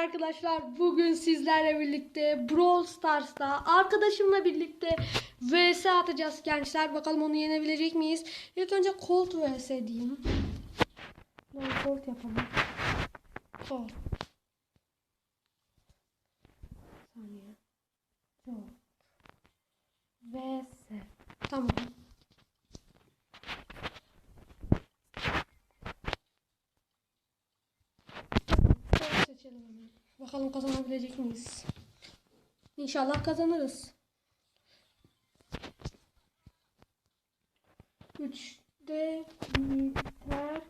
arkadaşlar. Bugün sizlerle birlikte Brawl Stars'ta arkadaşımla birlikte vs atacağız gençler. Bakalım onu yenebilecek miyiz? İlk önce Colt vs diyeyim. Ben Colt yapalım. Colt. Saniye. Colt. vs. Tamam. Colt seçelim hemen. Bakalım kazanabilecek miyiz? İnşallah kazanırız. 3'de biter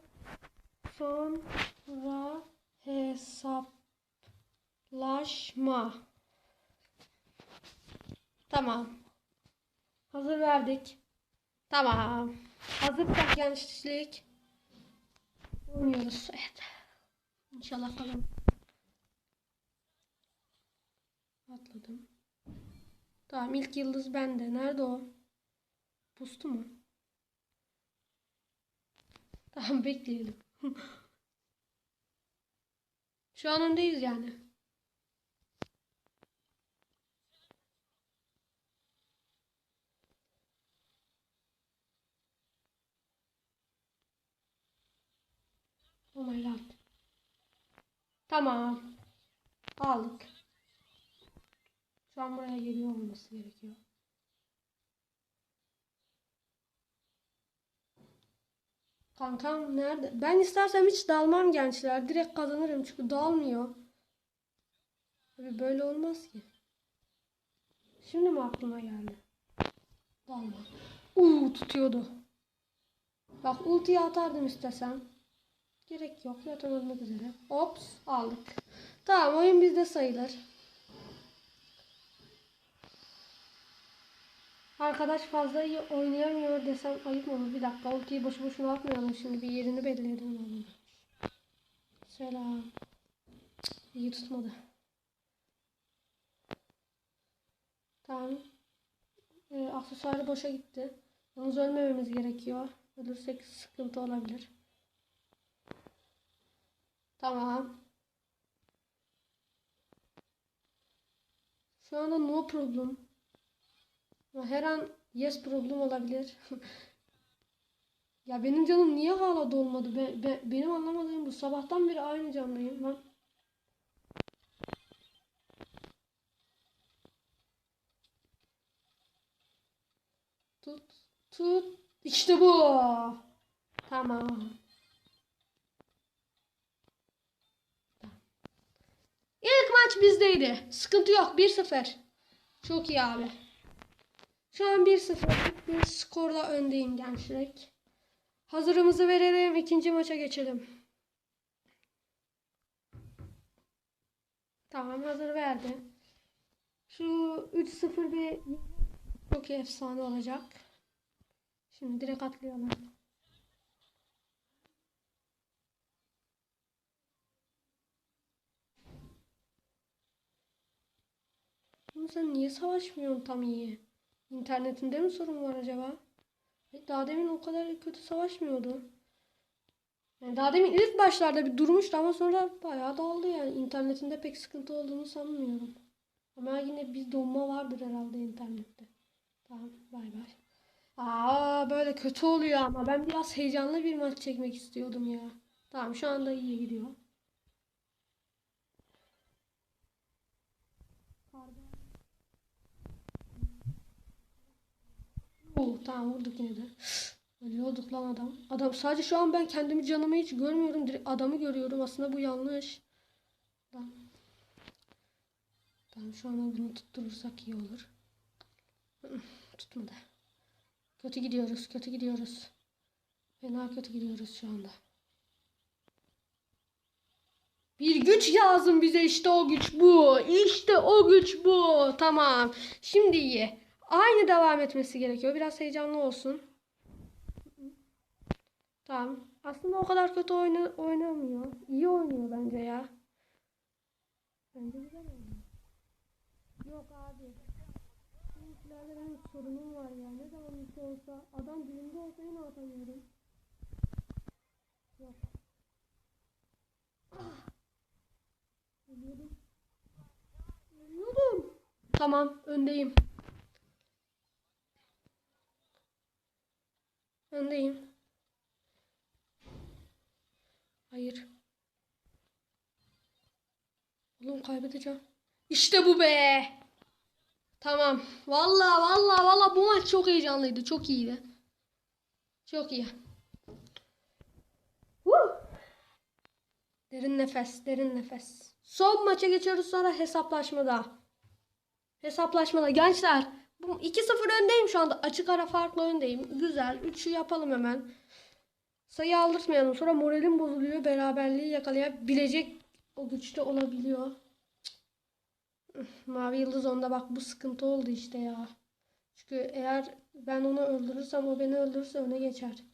sonra hesaplaşma. Tamam. Hazır verdik. Tamam. Hazırsak gençlik. Oynuyoruz. Evet. İnşallah kazanırız. Tamam ilk yıldız bende. Nerede o? Pustu mu? Tamam bekleyelim. Şu an öndeyiz yani. Oh my god. Tamam. Aldık. Şu an buraya geliyor olması gerekiyor. Kankam nerede? Ben istersem hiç dalmam gençler. Direkt kazanırım çünkü dalmıyor. Abi böyle olmaz ki. Şimdi mi aklıma geldi? Dalma. Uuu tutuyordu. Bak ultiyi atardım istesem. Gerek yok. Zaten ölmek üzere. Ops aldık. Tamam oyun bizde sayılır. Arkadaş fazla iyi oynayamıyor desem ayıp mı olur? Bir dakika ultiyi boşu boşuna atmayalım şimdi bir yerini belli edelim. Selam. Cık, İyi tutmadı. Tamam. Ee, aksesuarı boşa gitti. Yalnız ölmememiz gerekiyor. Ölürsek sıkıntı olabilir. Tamam. Şu anda no problem. Her an yes problem olabilir. ya benim canım niye hala dolmadı? Be, be- benim anlamadığım bu. Sabahtan beri aynı candayım ben. Tut, tut. İşte bu. Tamam. İlk maç bizdeydi. Sıkıntı yok. 1-0. Çok iyi abi. Şu an 1-0 bir skorla öndeyim gençlik. Hazırımızı verelim. ikinci maça geçelim. Tamam hazır verdi. Şu 3-0 bir çok efsane olacak. Şimdi direkt atlayalım. Ama sen niye savaşmıyorsun tam iyi? İnternetinde mi sorun var acaba? E, Daha demin o kadar kötü savaşmıyordu. Yani daha demin ilk başlarda bir durmuştu ama sonra bayağı dağıldı yani. İnternetinde pek sıkıntı olduğunu sanmıyorum. Ama yine bir donma vardır herhalde internette. Tamam bay bay. Aa böyle kötü oluyor ama ben biraz heyecanlı bir maç çekmek istiyordum ya. Tamam şu anda iyi gidiyor. Oo, tamam vurduk yine de. Ölüyorduk lan adam. Adam sadece şu an ben kendimi canımı hiç görmüyorum. Direkt adamı görüyorum. Aslında bu yanlış. Tamam. Tamam şu an bunu tutturursak iyi olur. Tutmadı. Kötü gidiyoruz. Kötü gidiyoruz. Fena kötü gidiyoruz şu anda. Bir güç lazım bize işte o güç bu. İşte o güç bu. Tamam. Şimdi iyi. Aynı devam etmesi gerekiyor. Biraz heyecanlı olsun. Tamam. Aslında o kadar kötü oyna oynamıyor. İyi oynuyor bence ya. Bence güzel oynuyor. Yok abi. Bizimkilerde benim sorunum var ya. Ne zaman bir şey olsa adam dilimde olsa yine atamıyorum. Yok. Ah. Ölüyordum. Ölüyordum. Tamam öndeyim. Öndeyim. Hayır. Oğlum kaybedeceğim. İşte bu be. Tamam. Vallahi vallahi vallahi bu maç çok heyecanlıydı. Çok iyiydi. Çok iyi. Derin nefes, derin nefes. Son maça geçiyoruz sonra hesaplaşmada. Hesaplaşmada gençler. Bu 2-0 öndeyim şu anda. Açık ara farklı öndeyim. Güzel. 3'ü yapalım hemen. Sayı aldırtmayalım. Sonra moralim bozuluyor. Beraberliği yakalayabilecek o güçte olabiliyor. Mavi yıldız onda bak bu sıkıntı oldu işte ya. Çünkü eğer ben onu öldürürsem o beni öldürürse öne geçer.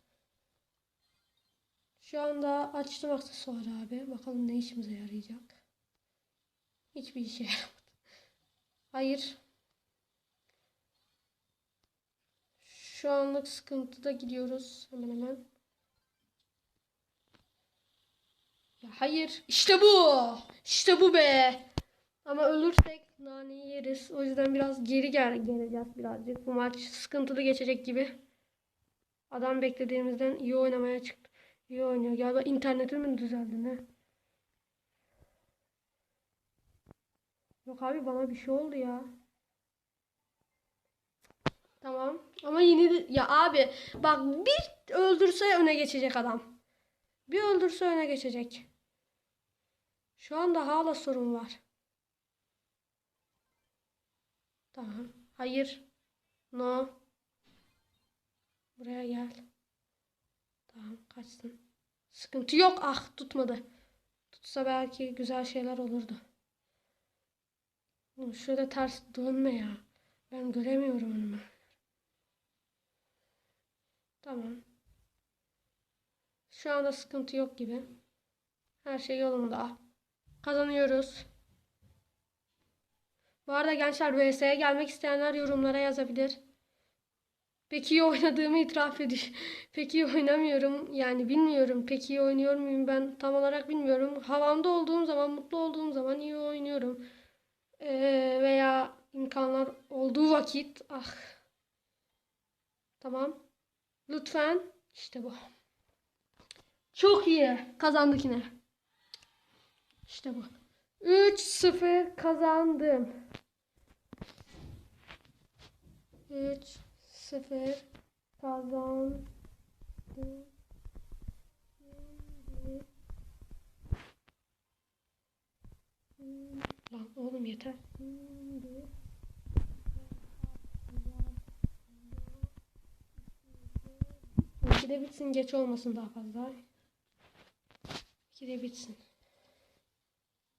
Şu anda açtım aksesuarı abi. Bakalım ne işimize yarayacak. Hiçbir işe yaramadı. Hayır. Şu anlık sıkıntıda gidiyoruz. Hemen hemen. Ya hayır. İşte bu. İşte bu be. Ama ölürsek naneyi yeriz. O yüzden biraz geri gel geleceğiz birazcık. Bu maç sıkıntılı geçecek gibi. Adam beklediğimizden iyi oynamaya çıktı. İyi oynuyor. Galiba internetin mi düzeldi ne? Yok abi bana bir şey oldu ya. Tamam. Ama yine de ya abi bak bir öldürse öne geçecek adam. Bir öldürse öne geçecek. Şu anda hala sorun var. Tamam. Hayır. No. Buraya gel. Tamam kaçsın. Sıkıntı yok. Ah tutmadı. Tutsa belki güzel şeyler olurdu. Şöyle ters dönme ya. Ben göremiyorum önümü. Tamam. Şu anda sıkıntı yok gibi. Her şey yolunda. Kazanıyoruz. Bu arada gençler VS'ye gelmek isteyenler yorumlara yazabilir. Pek iyi oynadığımı itiraf ediyor. Pek iyi oynamıyorum. Yani bilmiyorum. Pek iyi oynuyor muyum ben tam olarak bilmiyorum. Havamda olduğum zaman, mutlu olduğum zaman iyi oynuyorum. Ee, veya imkanlar olduğu vakit. Ah. Tamam. Lütfen. İşte bu. Çok iyi. Kazandık yine. İşte bu. 3-0 kazandım. 3 0 kazandım. Lan oğlum yeter. Şimdi- İki bitsin geç olmasın daha fazla. İki bitsin.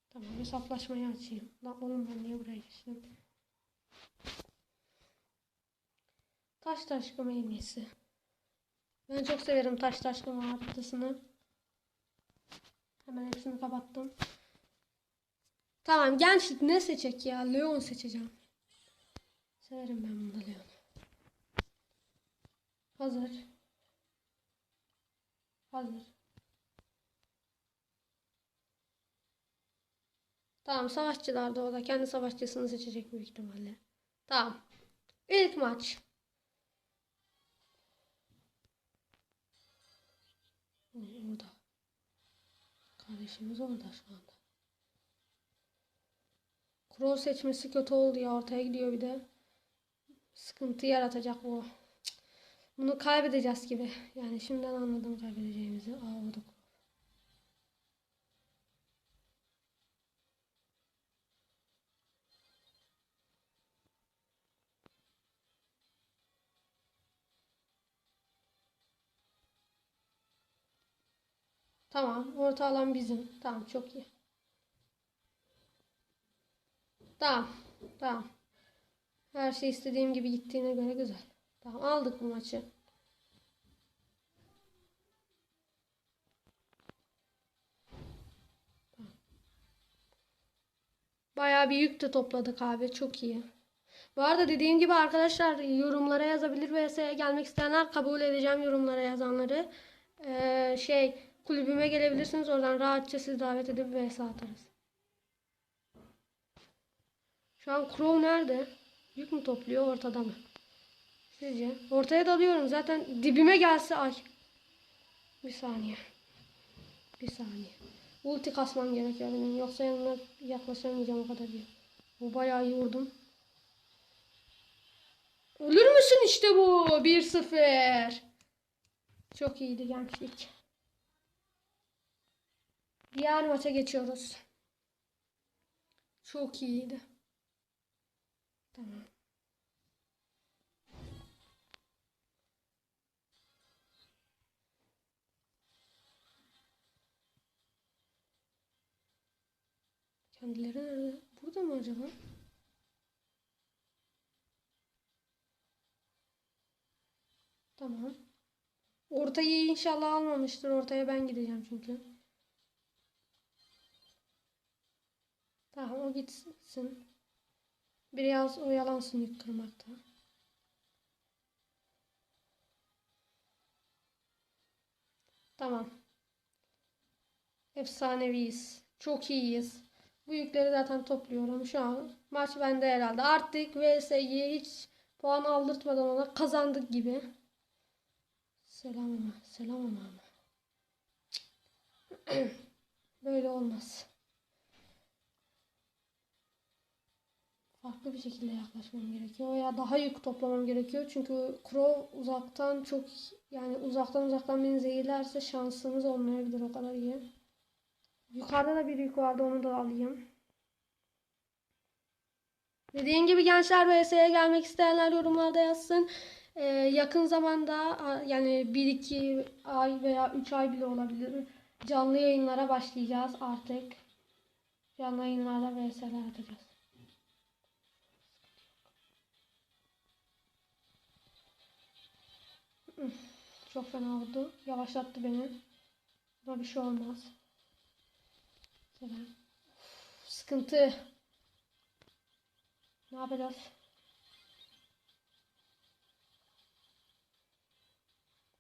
Tamam hesaplaşmayı açayım. Lan oğlum ben niye buraya geçtim? Taş taş kama en iyisi. Ben çok severim taş taş kama haritasını. Hemen hepsini kapattım. Tamam gençlik ne seçecek ya? Leon seçeceğim. Severim ben bunu da Leon. Hazır. Hazır. Tamam savaşçılar da o da kendi savaşçısını seçecek büyük ihtimalle. Tamam. İlk maç. Orada. Kardeşimiz orada şu anda. Crow seçmesi kötü oldu ya. Ortaya gidiyor bir de. Sıkıntı yaratacak bu. Bunu kaybedeceğiz gibi. Yani şimdiden anladım kaybedeceğimizi. Crow. Tamam. Orta alan bizim. Tamam çok iyi. Tamam. Tamam. Her şey istediğim gibi gittiğine göre güzel. Tamam aldık bu maçı. Bayağı bir yük de topladık abi. Çok iyi. Bu arada dediğim gibi arkadaşlar yorumlara yazabilir vs'ye gelmek isteyenler kabul edeceğim yorumlara yazanları. Ee, şey kulübüme gelebilirsiniz. Oradan rahatça sizi davet edip vs atarız. Şu an Crow nerede? Yük mü topluyor ortada mı? Sizce? Ortaya dalıyorum. Zaten dibime gelse ay. Bir saniye. Bir saniye. Ulti kasmam gerekiyor benim. Yoksa yanına yaklaşamayacağım o kadar iyi. Bu bayağı iyi vurdum. Ölür müsün işte bu? 1-0. Çok iyiydi gençlik. Diğer maça geçiyoruz. Çok iyiydi. Tamam. Kendileri nerede? Burada mı acaba? Tamam. Ortayı inşallah almamıştır. Ortaya ben gideceğim çünkü. Tamam o gitsin. Biraz oyalansın yük kırmakta. Tamam. Efsaneviyiz. Çok iyiyiz. Bu yükleri zaten topluyorum. Şu an maç bende herhalde. Artık VS'yi hiç puan aldırtmadan ona kazandık gibi. Selam ama. Selam ama. Böyle olmaz. Farklı bir şekilde yaklaşmam gerekiyor veya daha yük toplamam gerekiyor. Çünkü Crow uzaktan çok yani uzaktan uzaktan beni zehirlerse şansımız olmayabilir o kadar iyi. Yukarıda da bir yük vardı onu da alayım. Dediğim gibi gençler VS'ye gelmek isteyenler yorumlarda yazsın. Ee, yakın zamanda yani 1-2 ay veya 3 ay bile olabilir. Canlı yayınlara başlayacağız artık. Canlı yayınlarda VS'ler atacağız. Çok fena oldu. Yavaşlattı beni. Buna bir şey olmaz. Uf, Sıkıntı. Ne yapacağız?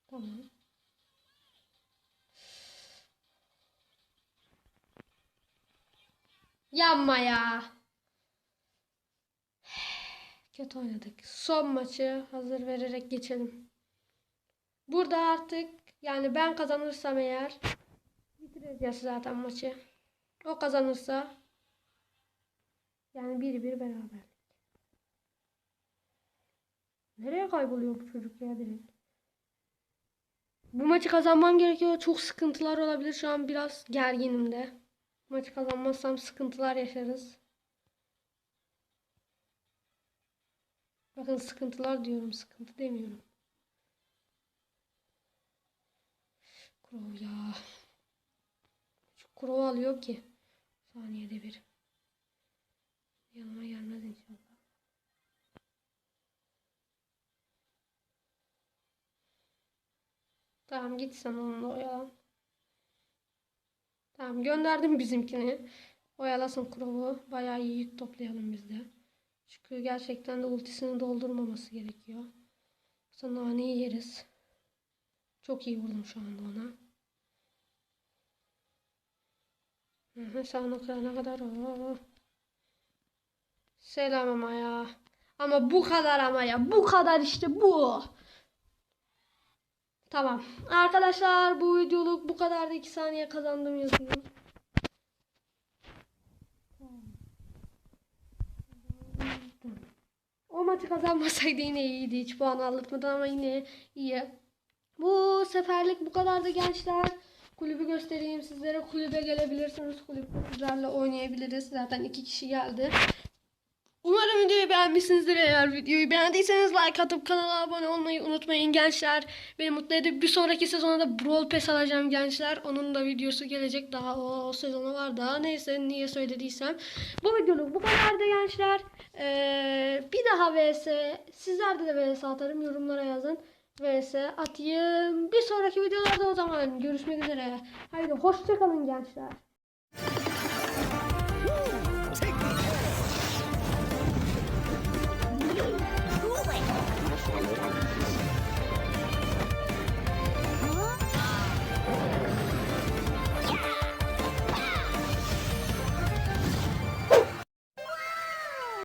Tamam. Yanma ya. Kötü oynadık. Son maçı hazır vererek geçelim. Burada artık yani ben kazanırsam eğer bitireceğiz zaten maçı. O kazanırsa yani bir bir beraber. Nereye kayboluyor bu çocuk ya direkt? Bu maçı kazanmam gerekiyor. Çok sıkıntılar olabilir. Şu an biraz gerginim de. Maçı kazanmazsam sıkıntılar yaşarız. Bakın sıkıntılar diyorum. Sıkıntı demiyorum. Kurov ya. Şu kurov alıyor ki. Saniyede bir. Yanıma gelmez inşallah. Tamam git sen onunla oyalan. Tamam gönderdim bizimkini. Oyalasın Kurov'u. Bayağı iyi yük toplayalım biz de. Çünkü gerçekten de ultisini doldurmaması gerekiyor. Sonra naneyi yeriz. Çok iyi vurdum şu anda ona. Kırana kadar o. Selam ama ya. Ama bu kadar ama ya. Bu kadar işte bu. Tamam. Arkadaşlar bu videoluk bu kadar da 2 saniye kazandım yazayım. O maçı kazanmasaydı yine iyiydi. Hiç puan aldırtmadan ama yine iyi. Bu seferlik bu kadardı gençler. Kulübü göstereyim sizlere. Kulübe gelebilirsiniz. Kulüplerle oynayabiliriz. Zaten iki kişi geldi. Umarım videoyu beğenmişsinizdir. Eğer videoyu beğendiyseniz like atıp kanala abone olmayı unutmayın gençler. Beni mutlu edip bir sonraki sezona da Brawl Pass alacağım gençler. Onun da videosu gelecek. Daha o, o sezonu var daha. Neyse niye söylediysem. Bu videoluk bu kadardı gençler. Ee, bir daha vs. Sizlerde de vs atarım. Yorumlara yazın vs atayım. Bir sonraki videolarda o zaman görüşmek üzere. Haydi hoşçakalın gençler. Take